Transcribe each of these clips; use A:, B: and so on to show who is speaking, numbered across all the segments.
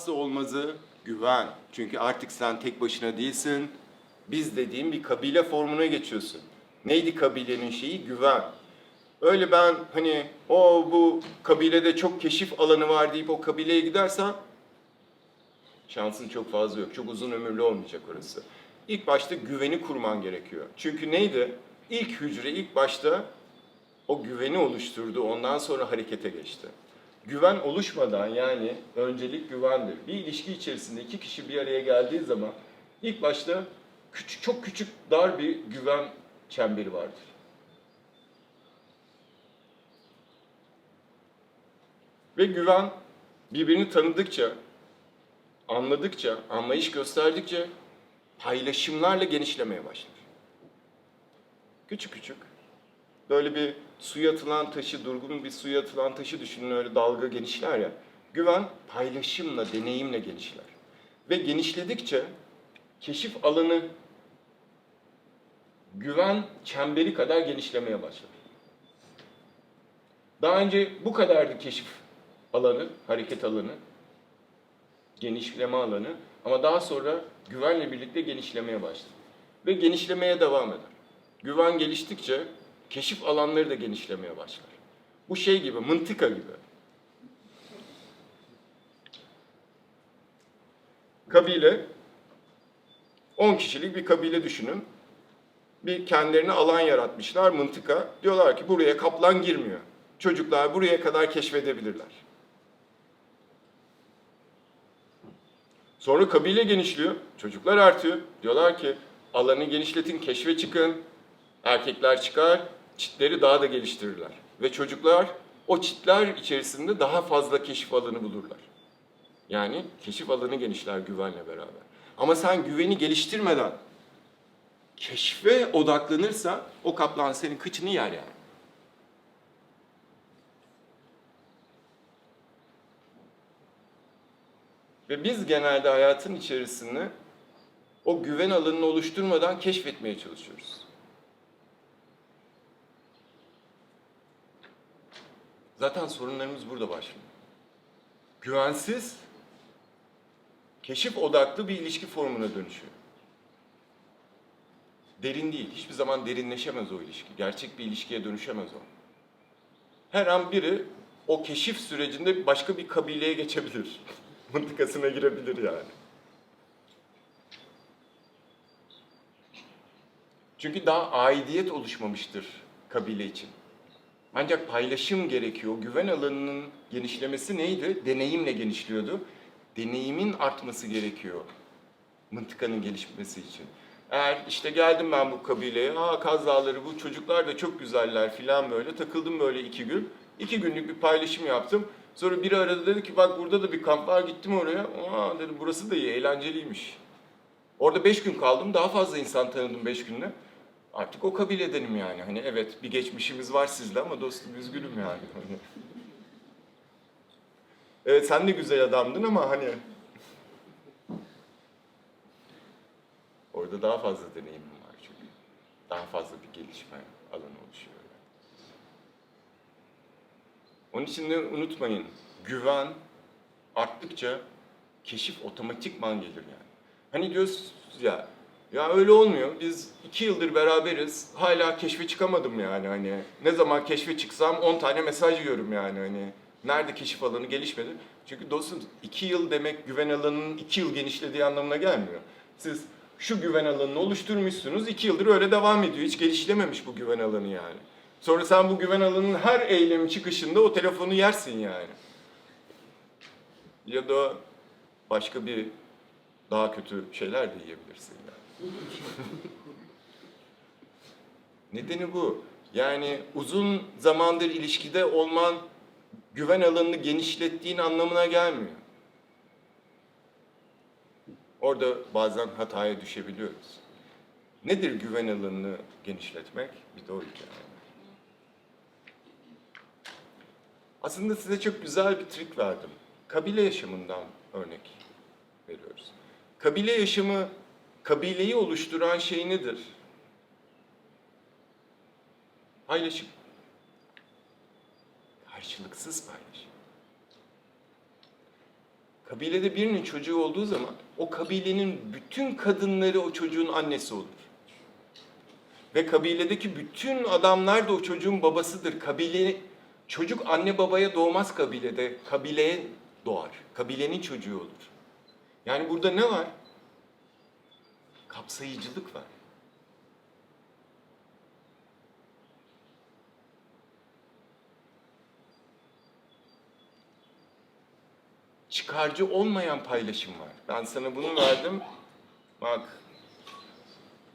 A: olmazsa olmazı güven. Çünkü artık sen tek başına değilsin. Biz dediğim bir kabile formuna geçiyorsun. Neydi kabilenin şeyi? Güven. Öyle ben hani o bu kabilede çok keşif alanı var deyip o kabileye gidersen şansın çok fazla yok. Çok uzun ömürlü olmayacak orası. İlk başta güveni kurman gerekiyor. Çünkü neydi? İlk hücre ilk başta o güveni oluşturdu. Ondan sonra harekete geçti. Güven oluşmadan yani öncelik güvendir. Bir ilişki içerisinde iki kişi bir araya geldiği zaman ilk başta küçük, çok küçük dar bir güven çemberi vardır. Ve güven birbirini tanıdıkça, anladıkça, anlayış gösterdikçe paylaşımlarla genişlemeye başlar. Küçük küçük. Böyle bir suya atılan taşı, durgun bir suya atılan taşı düşünün öyle dalga genişler ya. Güven paylaşımla, deneyimle genişler. Ve genişledikçe keşif alanı güven çemberi kadar genişlemeye başlar. Daha önce bu kadardı keşif alanı, hareket alanı, genişleme alanı ama daha sonra güvenle birlikte genişlemeye başladı. Ve genişlemeye devam eder. Güven geliştikçe keşif alanları da genişlemeye başlar. Bu şey gibi, mıntıka gibi. Kabile, 10 kişilik bir kabile düşünün. Bir kendilerine alan yaratmışlar, mıntıka. Diyorlar ki buraya kaplan girmiyor. Çocuklar buraya kadar keşfedebilirler. Sonra kabile genişliyor, çocuklar artıyor. Diyorlar ki alanı genişletin, keşfe çıkın. Erkekler çıkar, çitleri daha da geliştirirler. Ve çocuklar o çitler içerisinde daha fazla keşif alanı bulurlar. Yani keşif alanı genişler güvenle beraber. Ama sen güveni geliştirmeden keşfe odaklanırsan o kaplan senin kıçını yer yani. Ve biz genelde hayatın içerisinde o güven alanını oluşturmadan keşfetmeye çalışıyoruz. Zaten sorunlarımız burada başlıyor. Güvensiz, keşif odaklı bir ilişki formuna dönüşüyor. Derin değil, hiçbir zaman derinleşemez o ilişki. Gerçek bir ilişkiye dönüşemez o. Her an biri o keşif sürecinde başka bir kabileye geçebilir. Mıntıkasına girebilir yani. Çünkü daha aidiyet oluşmamıştır kabile için. Ancak paylaşım gerekiyor. Güven alanının genişlemesi neydi? Deneyimle genişliyordu. Deneyimin artması gerekiyor mıntıkanın gelişmesi için. Eğer işte geldim ben bu kabileye, aa Kaz Dağları bu çocuklar da çok güzeller filan böyle takıldım böyle iki gün. İki günlük bir paylaşım yaptım. Sonra biri aradı dedi ki bak burada da bir kamp var gittim oraya. Aa dedim burası da iyi eğlenceliymiş. Orada beş gün kaldım daha fazla insan tanıdım beş günde. Artık o kabiledenim yani. Hani evet bir geçmişimiz var sizle ama dostum üzgünüm yani. Hani. Evet sen de güzel adamdın ama hani orada daha fazla deneyimim var çünkü. Daha fazla bir gelişme alanı oluşuyor. Onun için de unutmayın, güven arttıkça keşif otomatikman gelir yani. Hani diyoruz ya, ya öyle olmuyor. Biz iki yıldır beraberiz. Hala keşfe çıkamadım yani hani. Ne zaman keşfe çıksam 10 tane mesaj yiyorum yani hani. Nerede keşif alanı gelişmedi? Çünkü dostum iki yıl demek güven alanının iki yıl genişlediği anlamına gelmiyor. Siz şu güven alanını oluşturmuşsunuz, iki yıldır öyle devam ediyor. Hiç gelişlememiş bu güven alanı yani. Sonra sen bu güven alanının her eylemi çıkışında o telefonu yersin yani. Ya da başka bir daha kötü şeyler de yiyebilirsin yani. Nedeni bu. Yani uzun zamandır ilişkide olman güven alanını genişlettiğin anlamına gelmiyor. Orada bazen hataya düşebiliyoruz. Nedir güven alanını genişletmek? Bir de o hikaye. Aslında size çok güzel bir trik verdim. Kabile yaşamından örnek veriyoruz. Kabile yaşamı, kabileyi oluşturan şey nedir? Paylaşım. Karşılıksız paylaşım. Kabilede birinin çocuğu olduğu zaman o kabilenin bütün kadınları o çocuğun annesi olur. Ve kabiledeki bütün adamlar da o çocuğun babasıdır. Kabile çocuk anne babaya doğmaz kabilede. Kabileye doğar. Kabilenin çocuğu olur. Yani burada ne var? Kapsayıcılık var. çıkarcı olmayan paylaşım var. Ben sana bunu verdim. Bak.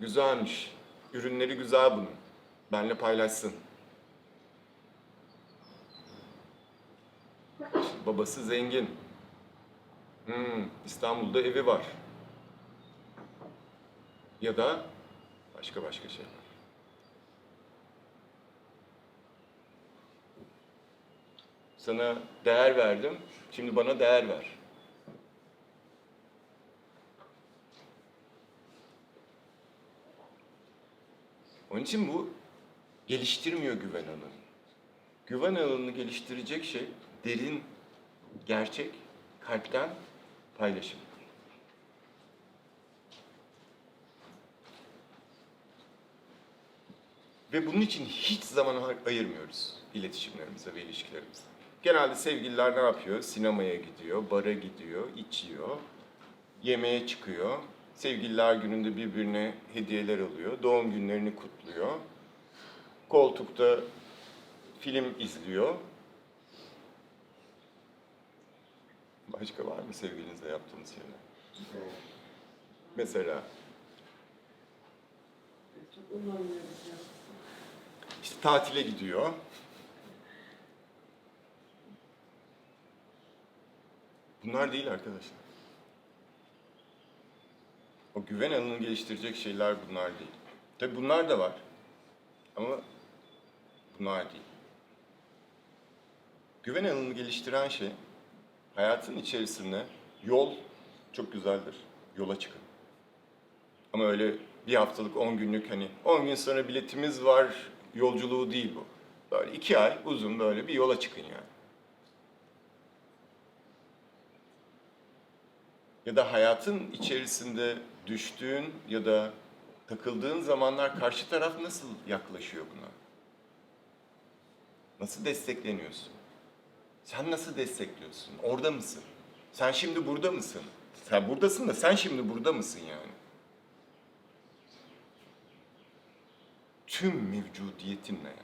A: Güzelmiş. Ürünleri güzel bunun. Benle paylaşsın. Babası zengin. Hmm, İstanbul'da evi var. Ya da başka başka şeyler. Sana değer verdim. Şimdi bana değer ver. Onun için bu geliştirmiyor güven alanını. Güven alanını geliştirecek şey derin, gerçek, kalpten paylaşım. Ve bunun için hiç zaman ay- ayırmıyoruz iletişimlerimize ve ilişkilerimize. Genelde sevgililer ne yapıyor? Sinemaya gidiyor, bara gidiyor, içiyor, yemeğe çıkıyor. Sevgililer gününde birbirine hediyeler alıyor, doğum günlerini kutluyor. Koltukta film izliyor. Başka var mı sevgilinizle yaptığınız şeyler? Mesela
B: Çok kullanmıyoruz ya.
A: işte tatile gidiyor. Bunlar değil arkadaşlar. O güven alanını geliştirecek şeyler bunlar değil. Tabi bunlar da var. Ama bunlar değil. Güven alanını geliştiren şey hayatın içerisinde yol çok güzeldir. Yola çıkın. Ama öyle bir haftalık, on günlük hani on gün sonra biletimiz var yolculuğu değil bu. Böyle iki ay uzun böyle bir yola çıkın yani. Ya da hayatın içerisinde düştüğün ya da takıldığın zamanlar karşı taraf nasıl yaklaşıyor buna? Nasıl destekleniyorsun? Sen nasıl destekliyorsun? Orada mısın? Sen şimdi burada mısın? Sen buradasın da sen şimdi burada mısın yani? Tüm mevcudiyetinle yani.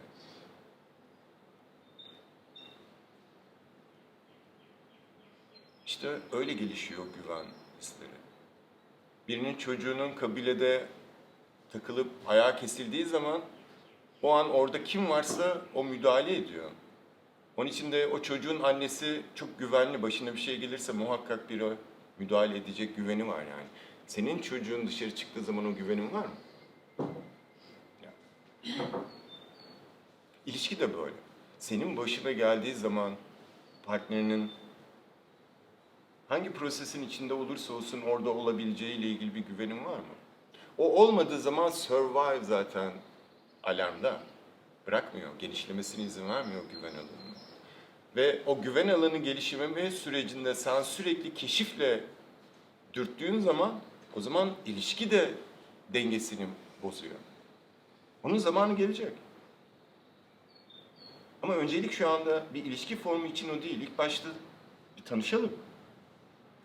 A: İşte öyle gelişiyor güven hisleri. Birinin çocuğunun kabilede takılıp ayağı kesildiği zaman o an orada kim varsa o müdahale ediyor. Onun için de o çocuğun annesi çok güvenli. Başına bir şey gelirse muhakkak biri müdahale edecek güveni var yani. Senin çocuğun dışarı çıktığı zaman o güvenin var mı? İlişki de böyle. Senin başına geldiği zaman partnerinin hangi prosesin içinde olursa olsun orada olabileceğiyle ilgili bir güvenin var mı? O olmadığı zaman survive zaten alarmda. Bırakmıyor, genişlemesine izin vermiyor güven alanını. Ve o güven alanı gelişimi sürecinde sen sürekli keşifle dürttüğün zaman o zaman ilişki de dengesini bozuyor. Onun zamanı gelecek. Ama öncelik şu anda bir ilişki formu için o değil. İlk başta bir tanışalım.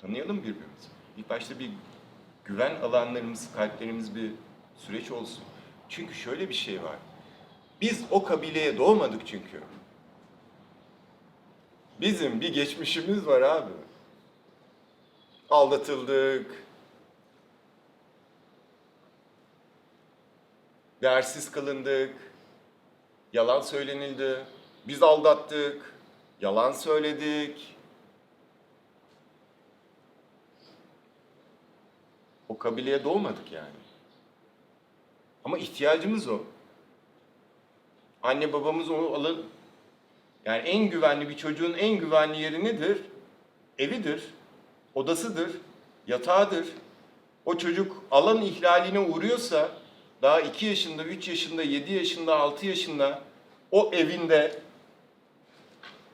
A: Tanıyalım birbirimizi. İlk başta bir güven alanlarımız, kalplerimiz bir süreç olsun. Çünkü şöyle bir şey var. Biz o kabileye doğmadık çünkü. Bizim bir geçmişimiz var abi. Aldatıldık. Değersiz kılındık. Yalan söylenildi. Biz aldattık. Yalan söyledik. O kabileye doğmadık yani. Ama ihtiyacımız o. Anne babamız onu alın. Yani en güvenli bir çocuğun en güvenli yeri nedir? Evidir, odasıdır, yatağıdır. O çocuk alan ihlaline uğruyorsa daha 2 yaşında, 3 yaşında, 7 yaşında, 6 yaşında o evinde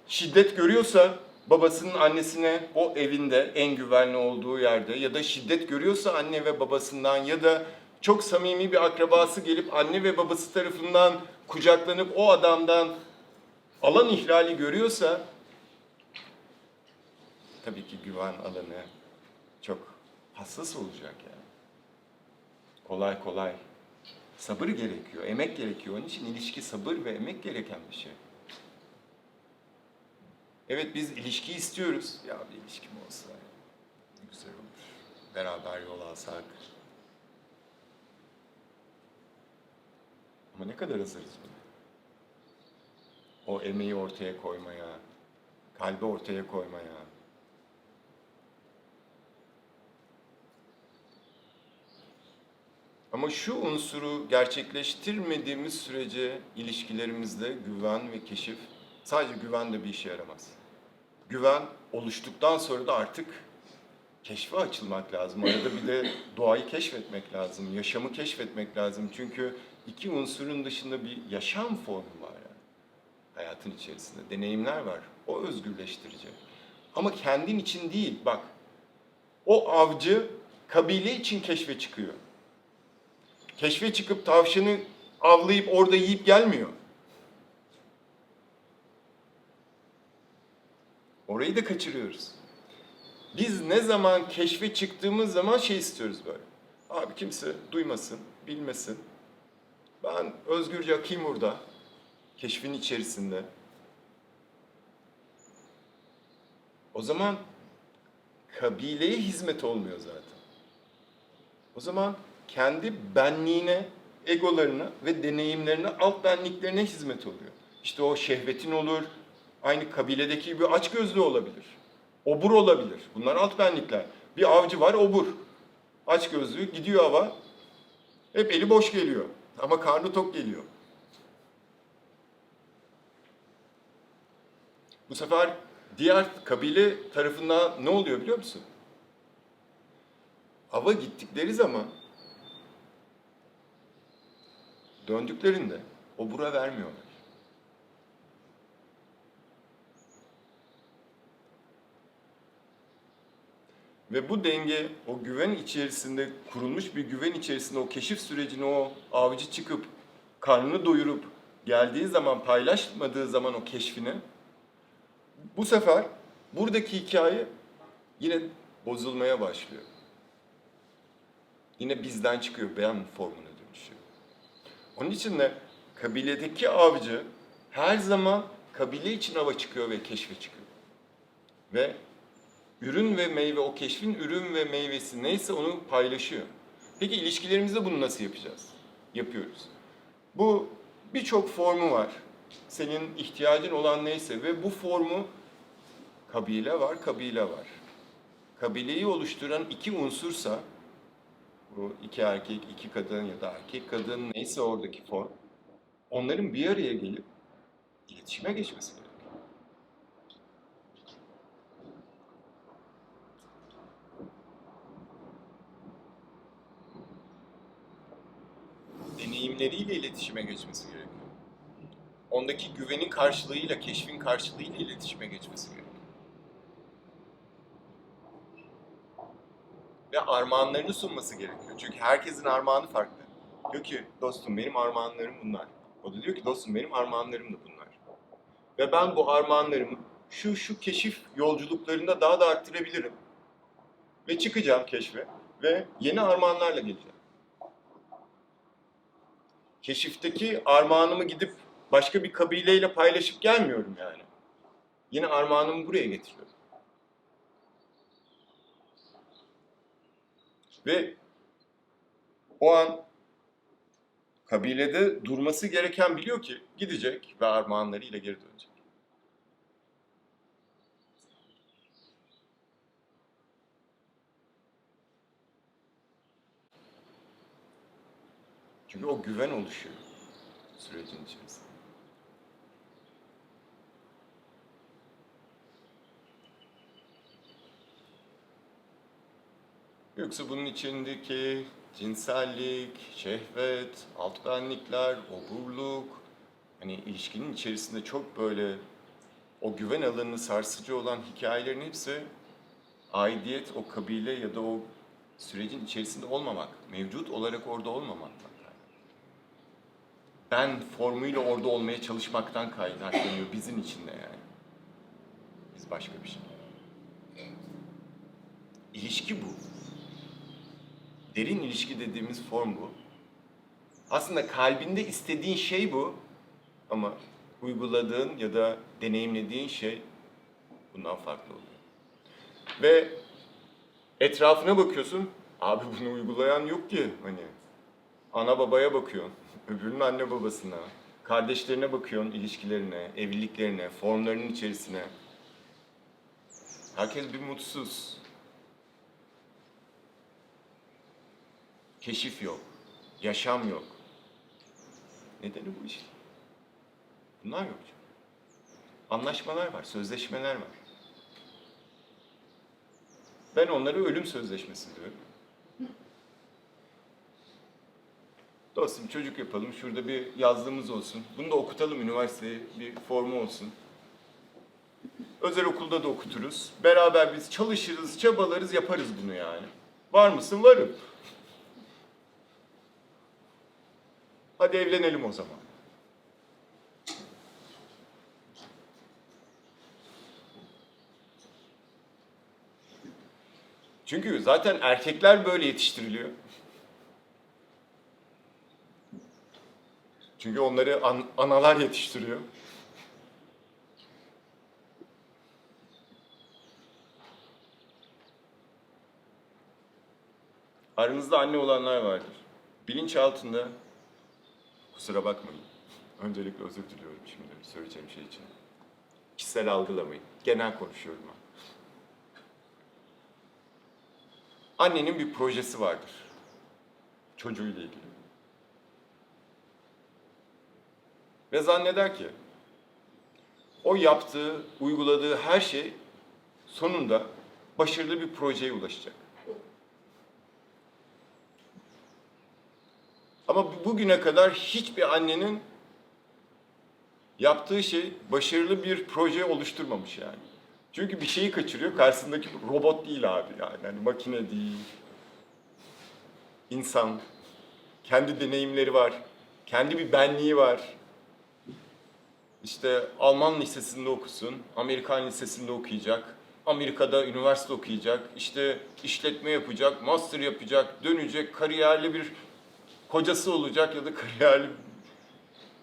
A: şiddet görüyorsa babasının annesine o evinde en güvenli olduğu yerde ya da şiddet görüyorsa anne ve babasından ya da çok samimi bir akrabası gelip anne ve babası tarafından kucaklanıp o adamdan alan ihlali görüyorsa tabii ki güven alanı çok hassas olacak yani. Kolay kolay. Sabır gerekiyor, emek gerekiyor. Onun için ilişki sabır ve emek gereken bir şey. Evet biz ilişki istiyoruz. Ya bir ilişkim olsa güzel olur. Beraber yol alsak. Ama ne kadar hazırız buna? O emeği ortaya koymaya, kalbi ortaya koymaya. Ama şu unsuru gerçekleştirmediğimiz sürece ilişkilerimizde güven ve keşif sadece güven de bir işe yaramaz. Güven oluştuktan sonra da artık keşfe açılmak lazım. Arada bir de doğayı keşfetmek lazım, yaşamı keşfetmek lazım. Çünkü iki unsurun dışında bir yaşam formu var yani. Hayatın içerisinde deneyimler var. O özgürleştirici. Ama kendin için değil. Bak. O avcı kabile için keşfe çıkıyor. Keşfe çıkıp tavşanı avlayıp orada yiyip gelmiyor. Orayı da kaçırıyoruz. Biz ne zaman keşfe çıktığımız zaman şey istiyoruz böyle. Abi kimse duymasın, bilmesin. Ben özgürce akayım burada. Keşfin içerisinde. O zaman kabileye hizmet olmuyor zaten. O zaman kendi benliğine, egolarına ve deneyimlerine, alt benliklerine hizmet oluyor. İşte o şehvetin olur, aynı kabiledeki gibi açgözlü olabilir. Obur olabilir. Bunlar alt benlikler. Bir avcı var, obur. Açgözlü, gidiyor hava. Hep eli boş geliyor. Ama karnı tok geliyor. Bu sefer diğer kabile tarafından ne oluyor biliyor musun? Ava gittikleri zaman döndüklerinde obura vermiyorlar. Ve bu denge o güven içerisinde kurulmuş bir güven içerisinde o keşif sürecini o avcı çıkıp karnını doyurup geldiği zaman paylaşmadığı zaman o keşfini bu sefer buradaki hikaye yine bozulmaya başlıyor. Yine bizden çıkıyor, ben formuna dönüşüyor. Onun için de kabiledeki avcı her zaman kabile için ava çıkıyor ve keşfe çıkıyor. Ve ürün ve meyve, o keşfin ürün ve meyvesi neyse onu paylaşıyor. Peki ilişkilerimizde bunu nasıl yapacağız? Yapıyoruz. Bu birçok formu var. Senin ihtiyacın olan neyse ve bu formu kabile var, kabile var. Kabileyi oluşturan iki unsursa, bu iki erkek, iki kadın ya da erkek kadın neyse oradaki form, onların bir araya gelip iletişime geçmesi gerekiyor. deneyimleriyle iletişime geçmesi gerekiyor. Ondaki güvenin karşılığıyla, keşfin karşılığıyla iletişime geçmesi gerekiyor. Ve armağanlarını sunması gerekiyor. Çünkü herkesin armağanı farklı. Diyor ki dostum benim armağanlarım bunlar. O da diyor ki dostum benim armağanlarım da bunlar. Ve ben bu armağanlarımı şu şu keşif yolculuklarında daha da arttırabilirim. Ve çıkacağım keşfe ve yeni armağanlarla geleceğim keşifteki armağanımı gidip başka bir kabileyle paylaşıp gelmiyorum yani. Yine armağanımı buraya getiriyorum. Ve o an kabilede durması gereken biliyor ki gidecek ve armağanlarıyla geri dönecek. Çünkü o güven oluşuyor sürecin içerisinde. Yoksa bunun içindeki cinsellik, şehvet, alt benlikler, oburluk, hani ilişkinin içerisinde çok böyle o güven alanını sarsıcı olan hikayelerin hepsi aidiyet, o kabile ya da o sürecin içerisinde olmamak, mevcut olarak orada olmamaktan. Ben formuyla orada olmaya çalışmaktan kaynaklanıyor bizim içinde yani. Biz başka bir şey. İlişki bu. Derin ilişki dediğimiz form bu. Aslında kalbinde istediğin şey bu ama uyguladığın ya da deneyimlediğin şey bundan farklı oluyor. Ve etrafına bakıyorsun, abi bunu uygulayan yok ki hani. Ana babaya bakıyorsun, öbürünün anne babasına, kardeşlerine bakıyorsun, ilişkilerine, evliliklerine, formlarının içerisine. Herkes bir mutsuz. Keşif yok, yaşam yok. Nedeni bu işte. Bunlar yok. Anlaşmalar var, sözleşmeler var. Ben onlara ölüm sözleşmesi diyorum. Dostum çocuk yapalım, şurada bir yazlığımız olsun. Bunu da okutalım üniversiteye, bir formu olsun. Özel okulda da okuturuz. Beraber biz çalışırız, çabalarız, yaparız bunu yani. Var mısın? Varım. Hadi evlenelim o zaman. Çünkü zaten erkekler böyle yetiştiriliyor. Çünkü onları an- analar yetiştiriyor. Aranızda anne olanlar vardır. Bilinç altında kusura bakmayın. Öncelikle özür diliyorum şimdi söyleyeceğim şey için. Kişisel algılamayın. Genel konuşuyorum ben. Annenin bir projesi vardır. Çocuğuyla ilgili. Ve zanneder ki o yaptığı, uyguladığı her şey sonunda başarılı bir projeye ulaşacak. Ama bu- bugüne kadar hiçbir annenin yaptığı şey başarılı bir proje oluşturmamış yani. Çünkü bir şeyi kaçırıyor, karşısındaki robot değil abi yani. Hani makine değil. İnsan. Kendi deneyimleri var. Kendi bir benliği var. İşte Alman lisesinde okusun, Amerikan lisesinde okuyacak, Amerika'da üniversite okuyacak, işte işletme yapacak, master yapacak, dönecek, kariyerli bir kocası olacak ya da kariyerli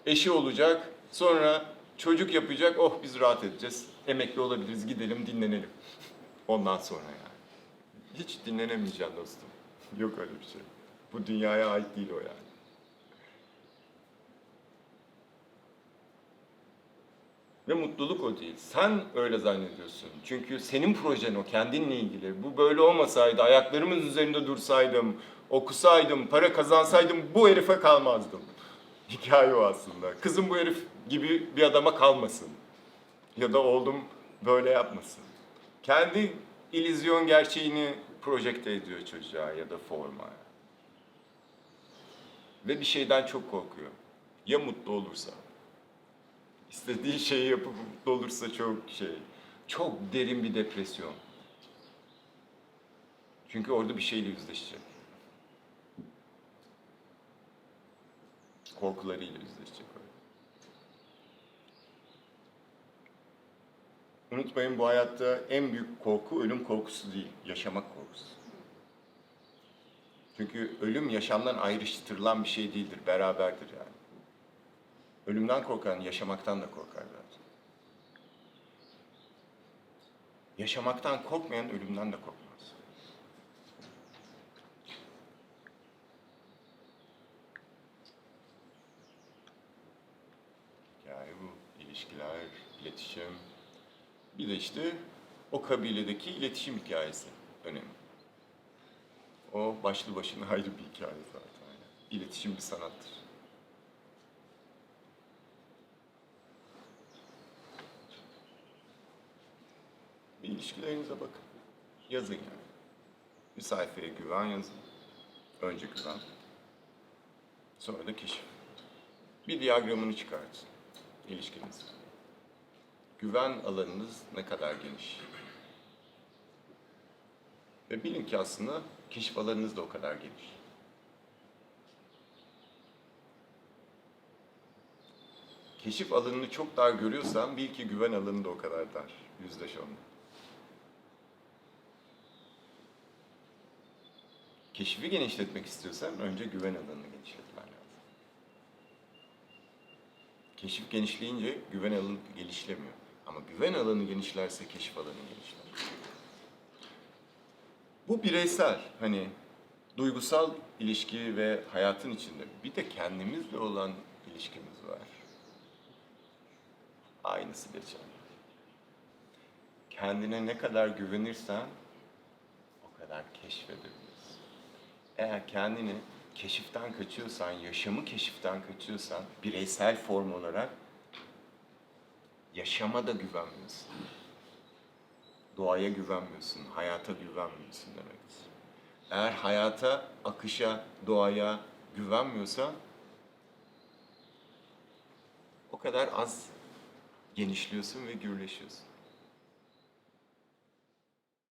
A: eşi olacak. Sonra çocuk yapacak, oh biz rahat edeceğiz, emekli olabiliriz, gidelim dinlenelim. Ondan sonra yani. Hiç dinlenemeyeceksin dostum. Yok öyle bir şey. Bu dünyaya ait değil o yani. Ve mutluluk o değil. Sen öyle zannediyorsun. Çünkü senin projen o, kendinle ilgili. Bu böyle olmasaydı, ayaklarımın üzerinde dursaydım, okusaydım, para kazansaydım bu herife kalmazdım. Hikaye o aslında. Kızım bu herif gibi bir adama kalmasın. Ya da oğlum böyle yapmasın. Kendi illüzyon gerçeğini projekte ediyor çocuğa ya da forma. Ve bir şeyden çok korkuyor. Ya mutlu olursa? İstediği şeyi yapıp mutlu olursa çok şey, çok derin bir depresyon. Çünkü orada bir şeyle yüzleşecek. Korkularıyla yüzleşecek. Unutmayın bu hayatta en büyük korku ölüm korkusu değil, yaşamak korkusu. Çünkü ölüm yaşamdan ayrıştırılan bir şey değildir, beraberdir yani. Ölümden korkan yaşamaktan da korkar zaten. Yaşamaktan korkmayan ölümden de korkmaz. Hikaye bu. ilişkiler, iletişim. Bir de işte o kabiledeki iletişim hikayesi önemli. O başlı başına ayrı bir hikaye zaten. İletişim bir sanattır. Bir ilişkilerinize bakın. Yazın yani. Bir sayfaya güven yazın. Önce güven. Sonra da keşif. Bir diyagramını çıkartın ilişkiniz. Güven alanınız ne kadar geniş. Ve bilin ki aslında keşif alanınız da o kadar geniş. Keşif alanını çok dar görüyorsan bil ki güven alanı da o kadar dar. Yüzleş onunla. Keşfi genişletmek istiyorsan önce güven alanını genişletmen lazım. Keşif genişleyince güven alanı genişlemiyor. Ama güven alanı genişlerse keşif alanı genişler. Bu bireysel, hani duygusal ilişki ve hayatın içinde bir de kendimizle olan ilişkimiz var. Aynısı geçerli. Kendine ne kadar güvenirsen o kadar keşfedebilirsin. Eğer kendini keşiften kaçıyorsan, yaşamı keşiften kaçıyorsan, bireysel form olarak yaşama da güvenmiyorsun. Doğaya güvenmiyorsun, hayata güvenmiyorsun demektir. Eğer hayata, akışa, doğaya güvenmiyorsan o kadar az genişliyorsun ve gürleşiyorsun.